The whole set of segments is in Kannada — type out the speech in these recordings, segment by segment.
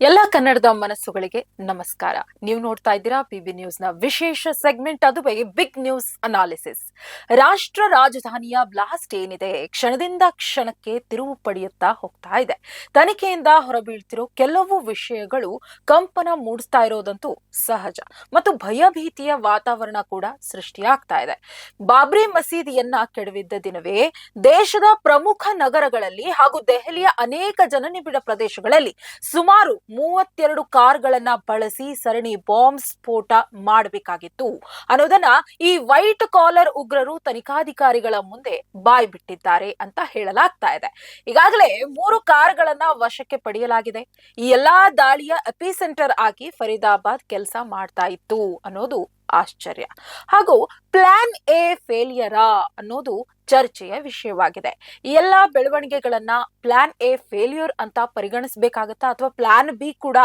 ಎಲ್ಲ ಕನ್ನಡದ ಮನಸ್ಸುಗಳಿಗೆ ನಮಸ್ಕಾರ. ನೀವು ನೋಡ್ತಾ ಇದ್ದೀರಾ ಪಿಬಿ ನ್ಯೂಸ್ನ ವಿಶೇಷ ಸೆಗ್ಮೆಂಟ್ ಅದುವೇ ಬಿಗ್ ನ್ಯೂಸ್ ಅನಾಲಿಸಿಸ್ ರಾಷ್ಟ್ರ ರಾಜಧಾನಿಯ ಬ್ಲಾಸ್ಟ್ ಏನಿದೆ, ಕ್ಷಣದಿಂದ ಕ್ಷಣಕ್ಕೆ ತಿರುವು ಪಡೆಯುತ್ತಾ ಹೋಗ್ತಾ ಇದೆ. ತನಿಖೆಯಿಂದ ಹೊರಬೀಳ್ತಿರೋ ಕೆಲವು ವಿಷಯಗಳು ಕಂಪನ ಮೂಡಿಸ್ತಾ ಇರೋದಂತೂ ಸಹಜ. ಮತ್ತು ಭಯಭೀತಿಯ ವಾತಾವರಣ ಕೂಡ ಸೃಷ್ಟಿಯಾಗ್ತಾ ಇದೆ. ಬಾಬ್ರಿ ಮಸೀದಿಯನ್ನ ಕೆಡವಿದ್ದ ದಿನವೇ ದೇಶದ ಪ್ರಮುಖ ನಗರಗಳಲ್ಲಿ ಹಾಗೂ ದೆಹಲಿಯ ಅನೇಕ ಜನನಿಬಿಡ ಪ್ರದೇಶಗಳಲ್ಲಿ ಸುಮಾರು ಮೂವತ್ತೆರಡು ಕಾರ್ಗಳನ್ನ ಬಳಸಿ ಸರಣಿ ಬಾಂಬ್ ಸ್ಫೋಟ ಮಾಡಬೇಕಾಗಿತ್ತು. ಅನ್ನೋದನ್ನ ಈ ವೈಟ್ ಕಾಲರ್ ಉಗ್ರರು ತನಿಖಾಧಿಕಾರಿಗಳ ಮುಂದೆ ಬಾಯ್ ಬಿಟ್ಟಿದ್ದಾರೆ ಅಂತ ಹೇಳಲಾಗ್ತಾ ಇದೆ. ಈಗಾಗಲೇ ಮೂರು ಕಾರ್ಗಳನ್ನ ವಶಕ್ಕೆ ಪಡೆಯಲಾಗಿದೆ. ಈ ಎಲ್ಲಾ ದಾಳಿಯ ಎಪಿಸೆಂಟರ್ ಆಗಿ ಫರೀದಾಬಾದ್ ಕೆಲಸ ಮಾಡ್ತಾ ಇತ್ತು ಅನ್ನೋದು ಆಶ್ಚರ್ಯ. ಹಾಗೂ ಪ್ಲಾನ್ ಎ ಫೇಲಿಯರಾ ಅನ್ನೋದು ಚರ್ಚೆಯ ವಿಷಯವಾಗಿದೆ. ಈ ಎಲ್ಲಾ ಬೆಳವಣಿಗೆಗಳನ್ನ ಪ್ಲಾನ್ ಎ ಫೇಲ್ಯೂರ್ ಅಂತ ಪರಿಗಣಿಸಬೇಕಾಗತ್ತಾ ಅಥವಾ ಪ್ಲಾನ್ ಬಿ ಕೂಡ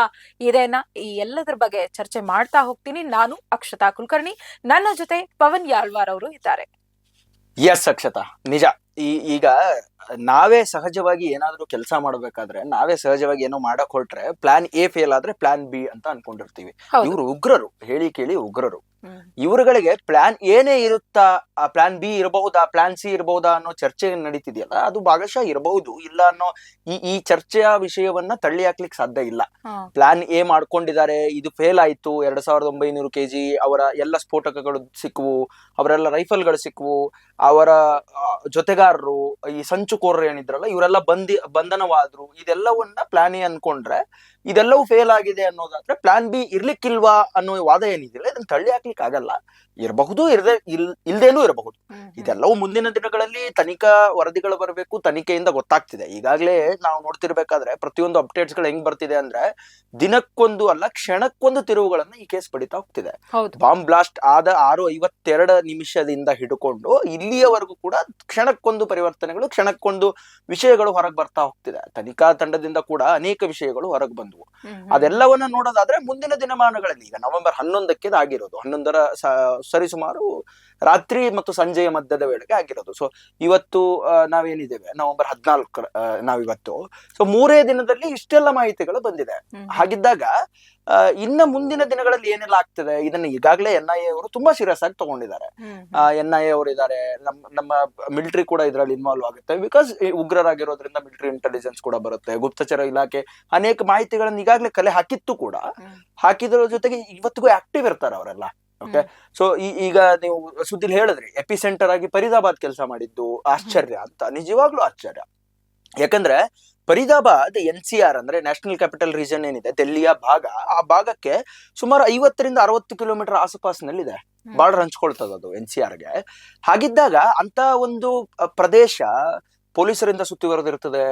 ಇದೇನಾ? ಈ ಎಲ್ಲದರ ಬಗ್ಗೆ ಚರ್ಚೆ ಮಾಡ್ತಾ ಹೋಗ್ತೀನಿ. ನಾನು ಅಕ್ಷತಾ ಕುಲಕರ್ಣಿ. ನನ್ನ ಜೊತೆ ಪವನ್ ಯಾಳ್ವಾರ್ ಅವರು ಇದ್ದಾರೆ. ಎಸ್ ಅಕ್ಷತಾ. ನಿಜ. ಈಗ ನಾವೇ ಸಹಜವಾಗಿ ಏನಾದ್ರೂ ಕೆಲಸ ಮಾಡ್ಬೇಕಾದ್ರೆ ನಾವೇ ಸಹಜವಾಗಿ ಏನೋ ಮಾಡಕ್ ಹೊರಟ್ರೆ ಪ್ಲಾನ್ ಎ ಫೇಲ್ ಆದ್ರೆ ಪ್ಲಾನ್ ಬಿ ಅಂತ ಅನ್ಕೊಂಡಿರ್ತೀವಿ. ಇವರು ಉಗ್ರರು ಹೇಳಿ ಕೇಳಿ ಉಗ್ರರು. ಇವರುಗಳಿಗೆ ಪ್ಲಾನ್ ಏನೇ ಇರುತ್ತಾ ಆ ಪ್ಲಾನ್ ಬಿ ಇರಬಹುದಾ ಪ್ಲಾನ್ ಸಿ ಇರಬಹುದಾ ಅನ್ನೋ ಚರ್ಚೆ ನಡೀತಿದೆಯಲ್ಲ ಅದು ಭಾಗಶಃ ಇರಬಹುದು. ಇಲ್ಲ ಅನ್ನೋ ಈ ಈ ಚರ್ಚೆಯ ವಿಷಯವನ್ನ ತಳ್ಳಿ ಹಾಕ್ಲಿಕ್ಕೆ ಸಾಧ್ಯ ಇಲ್ಲ. ಪ್ಲಾನ್ ಎ ಮಾಡ್ಕೊಂಡಿದ್ದಾರೆ ಇದು ಫೇಲ್ ಆಯ್ತು ಎರಡ್ ಸಾವಿರದ ಒಂಬೈನೂರು ಕೆಜಿ ಅವರ ಎಲ್ಲ ಸ್ಫೋಟಕಗಳು ಸಿಕ್ಕವು ಅವರೆಲ್ಲ ರೈಫಲ್ಗಳು ಸಿಕ್ಕವು ಅವರ ಜೊತೆಗಾರರು ಈ ಸಂಚುಕೋರರು ಏನಿದ್ರಲ್ಲ ಇವರೆಲ್ಲ ಬಂದಿ ಬಂಧನವಾದ್ರು ಇದೆಲ್ಲವನ್ನ ಪ್ಲಾನ್ ಅನ್ಕೊಂಡ್ರೆ ಇದೆಲ್ಲವೂ ಫೇಲ್ ಆಗಿದೆ ಅನ್ನೋದಾದ್ರೆ ಪ್ಲಾನ್ ಬಿ ಇರ್ಲಿಕ್ಕಿಲ್ವಾ ಅನ್ನೋ ವಾದ ಏನಿದೆಯಲ್ಲ ಇದನ್ನ ತಳ್ಳಿ ಹಾಕ್ಲಿಕ್ಕೆ ಆಗಲ್ಲ ಇರಬಹುದು ಇರದೆ ಇಲ್ ಇಲ್ದೇನೂ ಇರಬಹುದು. ಇದೆಲ್ಲವೂ ಮುಂದಿನ ದಿನಗಳಲ್ಲಿ ತನಿಖಾ ವರದಿಗಳು ಬರಬೇಕು ತನಿಖೆಯಿಂದ ಗೊತ್ತಾಗ್ತಿದೆ. ಈಗಾಗಲೇ ನಾವು ನೋಡ್ತಿರ್ಬೇಕಾದ್ರೆ ಪ್ರತಿಯೊಂದು ಅಪ್ಡೇಟ್ಸ್ಗಳು ಹೆಂಗ್ ಬರ್ತಿದೆ ಅಂದ್ರೆ ದಿನಕ್ಕೊಂದು ಅಲ್ಲ ಕ್ಷಣಕ್ಕೊಂದು ತಿರುವುಗಳನ್ನ ಈ ಕೇಸ್ ಪಡಿತಾ ಹೋಗ್ತಿದೆ. ಬಾಂಬ್ ಬ್ಲಾಸ್ಟ್ ಆದ ಆರು ಐವತ್ತೆರಡು ನಿಮಿಷದಿಂದ ಹಿಡ್ಕೊಂಡು ಇಲ್ಲಿಯವರೆಗೂ ಕೂಡ ಕ್ಷಣಕ್ಕೊಂದು ಪರಿವರ್ತನೆಗಳು ಕ್ಷಣಕ್ಕೊಂದು ವಿಷಯಗಳು ಹೊರಗೆ ಬರ್ತಾ ಹೋಗ್ತಿದೆ. ತನಿಖಾ ತಂಡದಿಂದ ಕೂಡ ಅನೇಕ ವಿಷಯಗಳು ಹೊರಗೆ ಬಂದವು. ಅದೆಲ್ಲವನ್ನ ನೋಡೋದಾದ್ರೆ ಮುಂದಿನ ದಿನಮಾನಗಳಲ್ಲಿ ಈಗ ನವೆಂಬರ್ ಹನ್ನೊಂದಕ್ಕೆ ಆಗಿರೋದು. ಹನ್ನೊಂದರ ಸರಿಸುಮಾರು ರಾತ್ರಿ ಮತ್ತು ಸಂಜೆಯ ಮಧ್ಯದ ವೇಳೆಗೆ ಆಗಿರೋದು. ಸೊ ಇವತ್ತು ನಾವೇನಿದ್ದೇವೆ? ನವೆಂಬರ್ ಹದಿನಾಲ್ಕು ನಾವಿವತ್ತು. ಸೊ ಮೂರೇ ದಿನದಲ್ಲಿ ಇಷ್ಟೆಲ್ಲ ಮಾಹಿತಿಗಳು ಬಂದಿದೆ. ಹಾಗಿದ್ದಾಗ ಇನ್ನ ಮುಂದಿನ ದಿನಗಳಲ್ಲಿ ಏನೆಲ್ಲ ಆಗ್ತದೆ? ಇದನ್ನ ಈಗಾಗಲೇ ಎನ್ ಐ ಎ ಅವರು ತುಂಬಾ ಸೀರಿಯಸ್ ಆಗಿ ತಗೊಂಡಿದ್ದಾರೆ. ಎನ್ ಐ ಎ ಅವರು ಇದ್ದಾರೆ ನಮ್ಮ ನಮ್ಮ ಮಿಲಿಟರಿ ಕೂಡ ಇದರಲ್ಲಿ ಇನ್ವಾಲ್ವ್ ಆಗುತ್ತೆ. ಬಿಕಾಸ್ ಉಗ್ರರಾಗಿರೋದ್ರಿಂದ ಮಿಲಿಟರಿ ಇಂಟೆಲಿಜೆನ್ಸ್ ಕೂಡ ಬರುತ್ತೆ. ಗುಪ್ತಚರ ಇಲಾಖೆ ಅನೇಕ ಮಾಹಿತಿಗಳನ್ನ ಈಗಾಗಲೇ ಕಲೆ ಹಾಕಿತ್ತು ಕೂಡ. ಹಾಕಿದ್ರ ಜೊತೆಗೆ ಇವತ್ತಿಗೂ ಆಕ್ಟಿವ್ ಇರ್ತಾರೆ ಅವರೆಲ್ಲ. ಓಕೆ ಸೊ ಈಗ ನೀವು ಸುದ್ದಿಲ್ ಹೇಳಿದ್ರಿ ಎಪಿ ಸೆಂಟರ್ ಆಗಿ ಫರೀದಾಬಾದ್ ಕೆಲಸ ಮಾಡಿದ್ದು ಆಶ್ಚರ್ಯ ಅಂತ. ನಿಜವಾಗ್ಲೂ ಆಶ್ಚರ್ಯ. ಯಾಕಂದ್ರೆ ಫರೀದಾಬಾದ್ ಎನ್ ಸಿ ಆರ್ ಅಂದ್ರೆ ನ್ಯಾಷನಲ್ ಕ್ಯಾಪಿಟಲ್ ರೀಜನ್ ಏನಿದೆ ದೆಲ್ಲಿಯ ಭಾಗ. ಆ ಭಾಗಕ್ಕೆ ಸುಮಾರು ಐವತ್ತರಿಂದ ಅರವತ್ತು ಕಿಲೋಮೀಟರ್ ಆಸುಪಾಸಿನಲ್ಲಿದೆ. ಇದೆ ಬಾರ್ಡರ್ ಹಂಚ್ಕೊಳ್ತದ ಅದು ಎನ್ ಸಿ ಆರ್ಗೆ. ಹಾಗಿದ್ದಾಗ ಅಂತ ಒಂದು ಪ್ರದೇಶ ಪೊಲೀಸರಿಂದ ಸುತ್ತುವರೆದಿರ್ತದೆ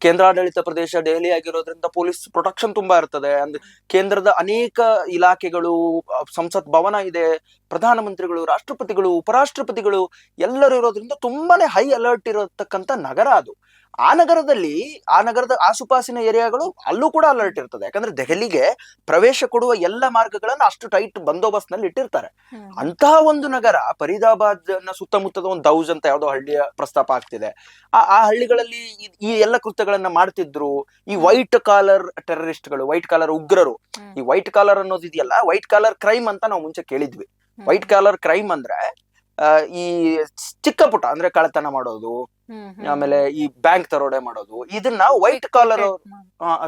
ಕೇಂದ್ರಾಡಳಿತ ಪ್ರದೇಶ ದೆಹಲಿ ಆಗಿರೋದ್ರಿಂದ ಪೊಲೀಸ್ ಪ್ರೊಟೆಕ್ಷನ್ ತುಂಬಾ ಇರ್ತದೆ. ಅಂದ್ರೆ ಕೇಂದ್ರದ ಅನೇಕ ಇಲಾಖೆಗಳು ಸಂಸತ್ ಭವನ ಇದೆ ಪ್ರಧಾನಮಂತ್ರಿಗಳು ರಾಷ್ಟ್ರಪತಿಗಳು ಉಪರಾಷ್ಟ್ರಪತಿಗಳು ಎಲ್ಲರೂ ಇರೋದ್ರಿಂದ ತುಂಬಾನೇ ಹೈ ಅಲರ್ಟ್ ಇರತಕ್ಕಂತ ನಗರ ಅದು. ಆ ನಗರದಲ್ಲಿ ಆ ನಗರದ ಆಸುಪಾಸಿನ ಏರಿಯಾಗಳು ಅಲ್ಲೂ ಕೂಡ ಅಲರ್ಟ್ ಇರ್ತದೆ. ಯಾಕಂದ್ರೆ ದೆಹಲಿಗೆ ಪ್ರವೇಶ ಕೊಡುವ ಎಲ್ಲ ಮಾರ್ಗಗಳನ್ನ ಅಷ್ಟು ಟೈಟ್ ಬಂದೋಬಸ್ತ್ನಲ್ಲಿ ಇಟ್ಟಿರ್ತಾರೆ. ಅಂತಹ ಒಂದು ನಗರ ಫರೀದಾಬಾದ್ನ ಸುತ್ತಮುತ್ತದ ಒಂದು ದೌಜ್ ಅಂತ ಯಾವ್ದೋ ಹಳ್ಳಿಯ ಪ್ರಸ್ತಾಪ ಆಗ್ತಿದೆ. ಆ ಆ ಹಳ್ಳಿಗಳಲ್ಲಿ ಈ- ಎಲ್ಲ ಎಲ್ಲ ಕೃತ್ಯಗಳನ್ನ ಮಾಡ್ತಿದ್ರು ಈ ವೈಟ್ ಕಾಲರ್ ಟೆರರಿಸ್ಟ್ಗಳು ವೈಟ್ ಕಾಲರ್ ಉಗ್ರರು ಈ ವೈಟ್ ಕಾಲರ್ ಅನ್ನೋದು ಇದೆಯಲ್ಲ ವೈಟ್ ಕಾಲರ್ ಕ್ರೈಮ್ ಅಂತ ನಾವು ಮುಂಚೆ ಕೇಳಿದ್ವಿ ವೈಟ್ ಕಾಲರ್ ಕ್ರೈಮ್ ಅಂದ್ರೆ ಈ ಚಿಕ್ಕ ಪುಟ್ಟ ಅಂದ್ರೆ ಕಳ್ಳತನ ಮಾಡೋದು. ಆಮೇಲೆ ಈ ಬ್ಯಾಂಕ್ ದರೋಡೆ ಮಾಡೋದು. ಇದನ್ನ white collar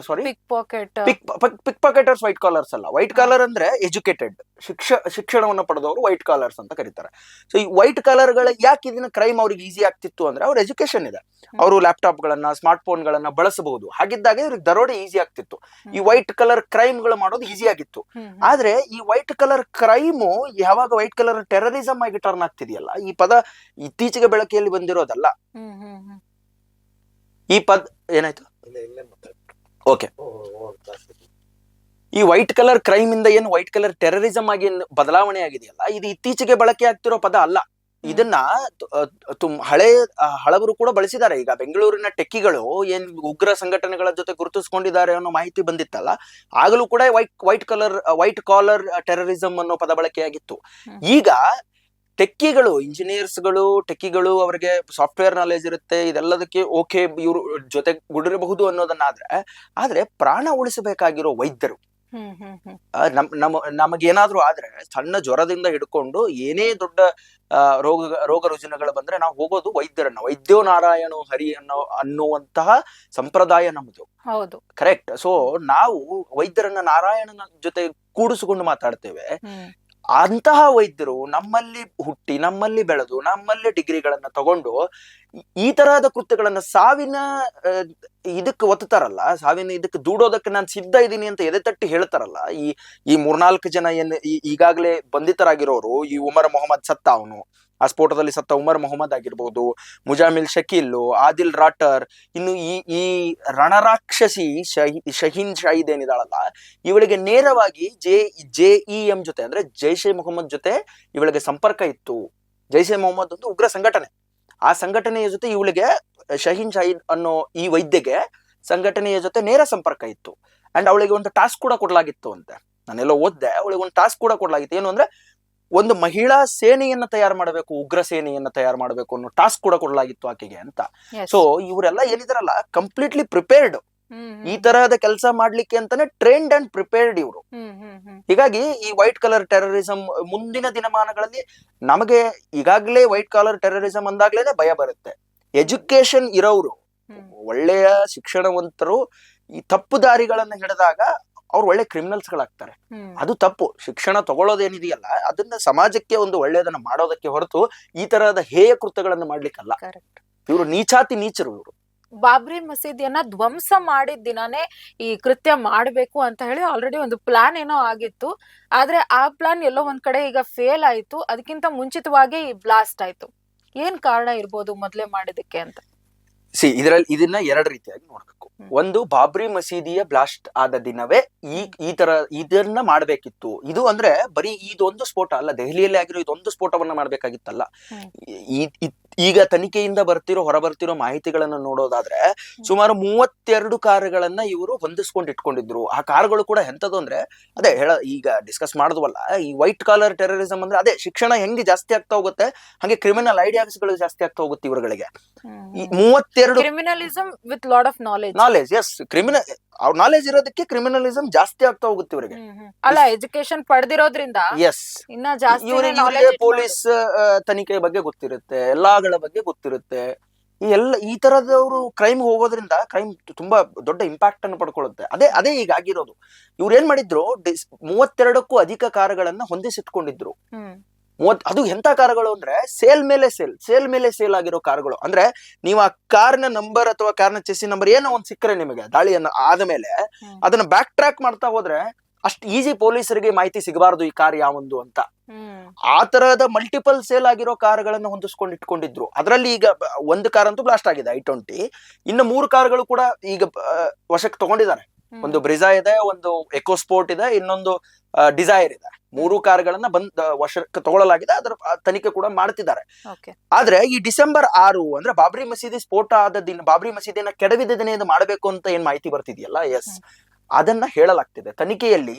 sorry pick pocket pick pick pocketers white collars ಅಲ್ಲ. ವೈಟ್ ಕಾಲರ್ ಅಂದ್ರೆ ಎಜುಕೇಟೆಡ್ ಶಿಕ್ಷ ಶಿಕ್ಷಣವನ್ನು ಪಡೆದವರು ವೈಟ್ ಕಾಲರ್ಸ್ ಅಂತ ಕರೀತಾರೆ. ಸೊ ಈ ವೈಟ್ ಕಾಲರ್ಗಳ ಯಾಕೆ ಇದನ್ನ ಕ್ರೈಮ್ ಅವ್ರಿಗೆ ಈಸಿ ಆಗ್ತಿತ್ತು ಅಂದ್ರೆ ಅವ್ರ ಎಜುಕೇಶನ್ ಇದೆ. ಅವರು ಲ್ಯಾಪ್ಟಾಪ್ ಗಳನ್ನ ಸ್ಮಾರ್ಟ್ ಫೋನ್ ಗಳನ್ನ ಬಳಸಬಹುದು. ಹಾಗಿದ್ದಾಗ ಇವ್ರಿಗೆ ದರೋಡೆ ಈಸಿ ಆಗ್ತಿತ್ತು. ಈ ವೈಟ್ ಕಲರ್ ಕ್ರೈಮ್ಗಳು ಮಾಡೋದು ಈಸಿ ಆಗಿತ್ತು. ಆದ್ರೆ ಈ ವೈಟ್ ಕಲರ್ ಕ್ರೈಮು ಯಾವಾಗ ವೈಟ್ ಕಲರ್ ಟೆರರಿಸಮ್ ಆಗಿ ಟರ್ನ್ ಆಗ್ತಿದೆಯಲ್ಲ? ಈ ಪದ ಇತ್ತೀಚೆಗೆ ಬೆಳಕಿಯಲ್ಲಿ ಬಂದಿರೋದಲ್ಲ. ಈ ಪದ ಏನಾಯ್ತು? ಓಕೆ ಈ ವೈಟ್ ಕಲರ್ ಕ್ರೈಮ್ ಇಂದ ಏನು ವೈಟ್ ಕಲರ್ ಟೆರರಿಸಂ ಆಗಿ ಬದಲಾವಣೆ ಆಗಿದೆಯಲ್ಲ ಇದು ಇತ್ತೀಚೆಗೆ ಬಳಕೆ ಆಗ್ತಿರೋ ಪದ ಅಲ್ಲ. ಇದನ್ನ ತುಮ್ ಹಳೆ ಹಳವರು ಹಳಬರು ಕೂಡ ಬಳಸಿದ್ದಾರೆ. ಈಗ ಬೆಂಗಳೂರಿನ ಟೆಕ್ಕಿಗಳು ಏನ್ ಉಗ್ರ ಸಂಘಟನೆಗಳ ಜೊತೆ ಗುರುತಿಸ್ಕೊಂಡಿದ್ದಾರೆ ಅನ್ನೋ ಮಾಹಿತಿ ಬಂದಿತ್ತಲ್ಲ ಆಗಲೂ ಕೂಡ white white collar white collar terrorism ಅನ್ನೋ ಪದ ಬಳಕೆಯಾಗಿತ್ತು. ಆಗಿತ್ತು ಈಗ ಟೆಕ್ಕಿಗಳು ಇಂಜಿನಿಯರ್ಸ್ಗಳು ಟೆಕ್ಕಿಗಳು ಅವರಿಗೆ ಸಾಫ್ಟ್ವೇರ್ ನಾಲೆಜ್ ಇರುತ್ತೆ ಇದೆಲ್ಲದಕ್ಕೆ ಓಕೆ ಇವರು ಜೊತೆ ಗುಡಿರಬಹುದು ಅನ್ನೋದನ್ನಾದ್ರೆ ಆದ್ರೆ ಪ್ರಾಣ ಉಳಿಸಬೇಕಾಗಿರೋ ವೈದ್ಯರು. ಆ, ನಮ್ ನಮಗೇನಾದ್ರೂ ಆದ್ರೆ ಸಣ್ಣ ಜ್ವರದಿಂದ ಹಿಡ್ಕೊಂಡು ಏನೇ ದೊಡ್ಡ ರೋಗ ರೋಗ ರುಜಿನಗಳು ಬಂದ್ರೆ ನಾವು ಹೋಗೋದು ವೈದ್ಯರನ್ನ ವೈದ್ಯೋ ನಾರಾಯಣೋ ಹರಿ ಅನ್ನೋ ಅನ್ನುವಂತಹ ಸಂಪ್ರದಾಯ ನಮ್ದು. ಹೌದು. ಕರೆಕ್ಟ್ ಸೊ ನಾವು ವೈದ್ಯರನ್ನ ನಾರಾಯಣನ ಜೊತೆ ಕೂಡಿಸಿಕೊಂಡು ಮಾತಾಡ್ತೇವೆ. ಅಂತಹ ವೈದ್ಯರು ನಮ್ಮಲ್ಲಿ ಹುಟ್ಟಿ, ನಮ್ಮಲ್ಲಿ ಬೆಳೆದು, ನಮ್ಮಲ್ಲಿ ಡಿಗ್ರಿಗಳನ್ನ ತಗೊಂಡು ಈ- ತರಹದ ಕೃತ್ಯಗಳನ್ನ ಸಾವಿನ ಇದಕ್ಕೆ ಒತ್ತಾರಲ್ಲ ಸಾವಿನ ಇದಕ್ಕೆ ದೂಡೋದಕ್ಕೆ ನಾನು ಸಿದ್ಧ ಇದ್ದೀನಿ ಅಂತ ಎದೆ ತಟ್ಟಿ ಹೇಳ್ತಾರಲ್ಲ, ಈ ಈ ಮೂರ್ನಾಲ್ಕು ಜನ ಏನ್ ಈಗಾಗ್ಲೇ ಬಂಧಿತರಾಗಿರೋರು, ಈ ಉಮರ್ ಮೊಹಮ್ಮದ್ ಸತ್ತ ಅವನು. ಆ ಸ್ಫೋಟದಲ್ಲಿ ಸತ್ತ ಉಮರ್ ಮೊಹಮ್ಮದ್ ಆಗಿರ್ಬೋದು, ಮುಜಾಮಿಲ್ ಶಕೀಲ್, ಆದಿಲ್ ರಾಟರ್ ಇನ್ನು ಈ ಈ ರಣರಾಕ್ಷಸಿ ಶಹಿ, ಶಹೀನ್ ಶಾಹಿದ್ ಏನಿದಾಳಲ್ಲ, ಇವಳಿಗೆ ನೇರವಾಗಿ ಜೆ ಜೆ ಇ ಎಂ ಜೊತೆ, ಅಂದ್ರೆ ಜೈಷ್ ಎ ಮೊಹಮ್ಮದ್ ಜೊತೆ ಇವಳಿಗೆ ಸಂಪರ್ಕ ಇತ್ತು. ಜೈಷ್ ಎ ಮೊಹಮ್ಮದ್ ಒಂದು ಉಗ್ರ ಸಂಘಟನೆ. ಆ ಸಂಘಟನೆಯ ಜೊತೆ ಇವಳಿಗೆ ಶಹೀನ್ ಶಾಹಿದ್ ಅನ್ನೋ ಈ ವೈದ್ಯಗೆ ಸಂಘಟನೆಯ ಜೊತೆ ನೇರ ಸಂಪರ್ಕ ಇತ್ತು. ಅಂಡ್ ಅವಳಿಗೆ ಒಂದು ಟಾಸ್ಕ್ ಕೂಡ ಕೊಡಲಾಗಿತ್ತು ಅಂತೆ. ನಾನೆಲ್ಲ ಓದ್ದೆ ಅವಳಿಗೆ ಒಂದು ಟಾಸ್ಕ್ ಕೂಡ ಕೊಡಲಾಗಿತ್ತು. ಏನು ಅಂದ್ರೆ ಒಂದು ಮಹಿಳಾ ಸೇನೆಯನ್ನ ತಯಾರು ಮಾಡಬೇಕು ಉಗ್ರ ಸೇನೆಯನ್ನ ತಯಾರು ಮಾಡಬೇಕು ಅನ್ನೋ ಟಾಸ್ಕ್ ಕೂಡ ಕೊಡಲಾಗಿತ್ತು ಆಕೆಗೆ ಅಂತ. ಸೊ ಇವರೆಲ್ಲ ಏನಿದಾರಲ್ಲ ಕಂಪ್ಲೀಟ್ಲಿ ಪ್ರಿಪೇರ್ಡ್ ಈ ತರಹದ ಕೆಲಸ ಮಾಡ್ಲಿಕ್ಕೆ ಅಂತಾನೆ ಟ್ರೈನ್ಡ್ ಅಂಡ್ ಪ್ರಿಪೇರ್ಡ್ ಇವರು. ಹೀಗಾಗಿ ಈ ವೈಟ್ ಕಲರ್ ಟೆರರಿಸಂ ಮುಂದಿನ ದಿನಮಾನಗಳಲ್ಲಿ ನಮಗೆ ಈಗಾಗಲೇ ವೈಟ್ ಕಲರ್ ಟೆರರಿಸಂ ಅಂದಾಗ್ಲೇನೆ ಭಯ ಬರುತ್ತೆ. ಎಜುಕೇಶನ್ ಇರೋರು ಒಳ್ಳೆಯ ಶಿಕ್ಷಣವಂತರು ಈ ತಪ್ಪು ದಾರಿಗಳನ್ನ ಹಿಡಿದಾಗ ಅವ್ರು ಒಳ್ಳೆ ಕ್ರಿಮಿನಲ್ಸ್ ಗಳಾಗ್ತಾರೆ ಹ್ಮ್. ಅದು ತಪ್ಪು. ಶಿಕ್ಷಣ ತಗೊಳ್ಳೋದೇನಿದೆಯಲ್ಲ ಅದನ್ನ ಸಮಾಜಕ್ಕೆ ಒಂದು ಒಳ್ಳೆಯದನ್ನ ಮಾಡೋದಕ್ಕೆ ಹೊರತು ಈ ತರಹದ ಹೇಯ ಕೃತ್ಯಗಳನ್ನು ಮಾಡ್ಲಿಕ್ಕಲ್ಲ. ಇವರು ನೀಚಾತಿ ನೀಚರು ಇವರು. ಬಾಬ್ರಿ ಮಸೀದಿಯನ್ನ ಧ್ವಂಸ ಮಾಡಿದ ದಿನಾನೇ ಈ ಕೃತ್ಯ ಮಾಡಬೇಕು ಅಂತ ಹೇಳಿ ಆಲ್ರೆಡಿ ಒಂದು ಪ್ಲಾನ್ ಏನೋ ಆಗಿತ್ತು. ಆದ್ರೆ ಆ ಪ್ಲಾನ್ ಎಲ್ಲೋ ಒಂದ್ ಕಡೆ ಈಗ ಫೇಲ್ ಆಯ್ತು. ಅದಕ್ಕಿಂತ ಮುಂಚಿತವಾಗಿ ಈ ಬ್ಲಾಸ್ಟ್ ಆಯ್ತು. ಏನ್ ಕಾರಣ ಇರ್ಬೋದು ಮೊದ್ಲೇ ಮಾಡಿದಕ್ಕೆ ಅಂತ? ಸಿ ಇದರಲ್ಲಿ ಇದನ್ನ ಎರಡು ರೀತಿಯಾಗಿ ನೋಡ್ಬೇಕು. ಒಂದು ಬಾಬ್ರಿ ಮಸೀದಿಯ ಬ್ಲಾಸ್ಟ್ ಆದ ದಿನವೇ ಈ ಈ ತರ ಇದನ್ನ ಮಾಡಬೇಕಿತ್ತು. ಇದು ಅಂದ್ರೆ ಬರೀ ಇದೊಂದು ಸ್ಫೋಟ ಅಲ್ಲ ದೆಹಲಿಯಲ್ಲಿ ಆಗಿರೋ ಇದೊಂದು ಸ್ಫೋಟವನ್ನ ಮಾಡ್ಬೇಕಾಗಿತ್ತಲ್ಲ. ಈಗ ತನಿಖೆಯಿಂದ ಬರ್ತಿರೋ ಹೊರ ಬರ್ತಿರೋ ಮಾಹಿತಿಗಳನ್ನ ನೋಡೋದಾದ್ರೆ ಸುಮಾರು ಮೂವತ್ತೆರಡು ಕಾರುಗಳನ್ನ ಇವರು ಹೊಂದಿಸ್ಕೊಂಡು ಇಟ್ಕೊಂಡಿದ್ರು ಆ ಕಾರುಗಳು ಕೂಡ ಎಂತದ್ದು ಅಂದ್ರೆ ಅದೇ ಹೇಳ ಈಗ ಡಿಸ್ಕಸ್ ಮಾಡಿದ್ವಲ್ಲ ಈ ವೈಟ್ ಕಾಲರ್ ಟೆರರಿಸಂ ಅಂದ್ರೆ ಅದೇ ಶಿಕ್ಷಣ ಹೆಂಗೆ ಜಾಸ್ತಿ ಆಗ್ತಾ ಹೋಗುತ್ತೆ ಹಾಗೆ ಕ್ರಿಮಿನಲ್ ಐಡಿಯಾಸ್ಗಳು ಜಾಸ್ತಿ ಆಗ್ತಾ ಹೋಗುತ್ತೆ ಇವರುಗಳಿಗೆ. ಮೂವತ್ತೆರಡು criminalism with lot of knowledge knowledge is criminal ಅವ್ರ ನಾಲೆಜ್ ಇರೋದಕ್ಕೆ ಕ್ರಿಮಿನಲಿಸಂ ಜಾಸ್ತಿ ಆಗ್ತಾ ಹೋಗುತ್ತೆ ಇವರಿಗೆ. ಅಲ್ಲ ಎಜುಕೇಶನ್ ಪಡೆದಿರೋದ್ರಿಂದ ಎಸ್ ಇನ್ನ ಜಾಸ್ತಿ ಇವರಿಗೆ ಪೊಲೀಸ್ ತನಿಖೆ ಬಗ್ಗೆ ಗೊತ್ತಿರುತ್ತೆ. ಎಲ್ಲಾಗಳ ಬಗ್ಗೆ ಗೊತ್ತಿರುತ್ತೆ. ಈ ಎಲ್ಲ ಈ ತರದವರು ಕ್ರೈಮ್ ಹೋಗೋದ್ರಿಂದ ಕ್ರೈಮ್ ತುಂಬಾ ದೊಡ್ಡ ಇಂಪ್ಯಾಕ್ಟ್ ಅನ್ನು ಪಡ್ಕೊಳ್ಳುತ್ತೆ. ಅದೇ ಅದೇ ಈಗ ಆಗಿರೋದು. ಇವ್ರು ಏನ್ ಮಾಡಿದ್ರು? ಮೂವತ್ತೆರಡಕ್ಕೂ ಅಧಿಕ ಕಾರುಗಳನ್ನ ಹೊಂದಿಸಿಟ್ಕೊಂಡಿದ್ರು. ಮೂವತ್ ಅದು ಎಂತ ಕಾರುಗಳು ಅಂದ್ರೆ ಸೇಲ್ ಮೇಲೆ ಸೇಲ್ ಸೇಲ್ ಮೇಲೆ ಸೇಲ್ ಆಗಿರೋ ಕಾರುಗಳು. ಅಂದ್ರೆ ನೀವು ಆ ಕಾರ್ನ ನಂಬರ್ ಅಥವಾ ಕಾರ್ನ ಚೆಸ್ಸಿ ನಂಬರ್ ಏನೋ ಒಂದ್ ಸಿಕ್ಕರೆ ನಿಮಗೆ ದಾಳಿಯನ್ನ ಆದ ಮೇಲೆ ಅದನ್ನ ಬ್ಯಾಕ್ ಟ್ರ್ಯಾಕ್ ಮಾಡ್ತಾ ಹೋದ್ರೆ ಅಷ್ಟು ಈಸಿ ಪೊಲೀಸರಿಗೆ ಮಾಹಿತಿ ಸಿಗಬಾರದು ಈ ಕಾರ್ ಯಾವೊಂದು ಅಂತ. ಆ ತರಹದ ಮಲ್ಟಿಪಲ್ ಸೇಲ್ ಆಗಿರೋ ಕಾರ್ಗಳನ್ನು ಹೊಂದಿಸ್ಕೊಂಡು ಇಟ್ಕೊಂಡಿದ್ರು. ಅದರಲ್ಲಿ ಈಗ ಒಂದು ಕಾರ್ ಅಂತೂ ಬ್ಲಾಸ್ಟ್ ಆಗಿದೆ ಐ ಟ್ವೆಂಟಿ ಇನ್ನು ಮೂರು ಕಾರ್ಗಳು ಕೂಡ ಈಗ ವಶಕ್ಕೆ ತಗೊಂಡಿದ್ದಾರೆ. ಒಂದು ಬ್ರಿಜಾ ಇದೆ ಒಂದು ಎಕೋಸ್ಪೋರ್ಟ್ ಇದೆ ಇನ್ನೊಂದು ಡಿಸೈರ್ ಇದೆ. ಮೂರು ಕಾರ್ಗಳನ್ನ ಬಂದ್ ವಶಕ್ಕೆ ತಗೊಳ್ಳಲಾಗಿದೆ ಅದರ ತನಿಖೆ ಕೂಡ ಮಾಡ್ತಿದ್ದಾರೆ. ಆದ್ರೆ ಈ ಡಿಸೆಂಬರ್ ಆರು ಅಂದ್ರೆ ಬಾಬ್ರಿ ಮಸೀದಿ ಸ್ಫೋಟ ಆದ ದಿನ ಬಾಬ್ರಿ ಮಸೀದಿನ ಕೆಡವಿದ ದಿನ ಇದು ಮಾಡಬೇಕು ಅಂತ ಏನ್ ಮಾಹಿತಿ ಬರ್ತಿದೆಯಲ್ಲ? ಎಸ್ ಅದನ್ನ ಹೇಳಲಾಗ್ತಿದೆ. ತನಿಖೆಯಲ್ಲಿ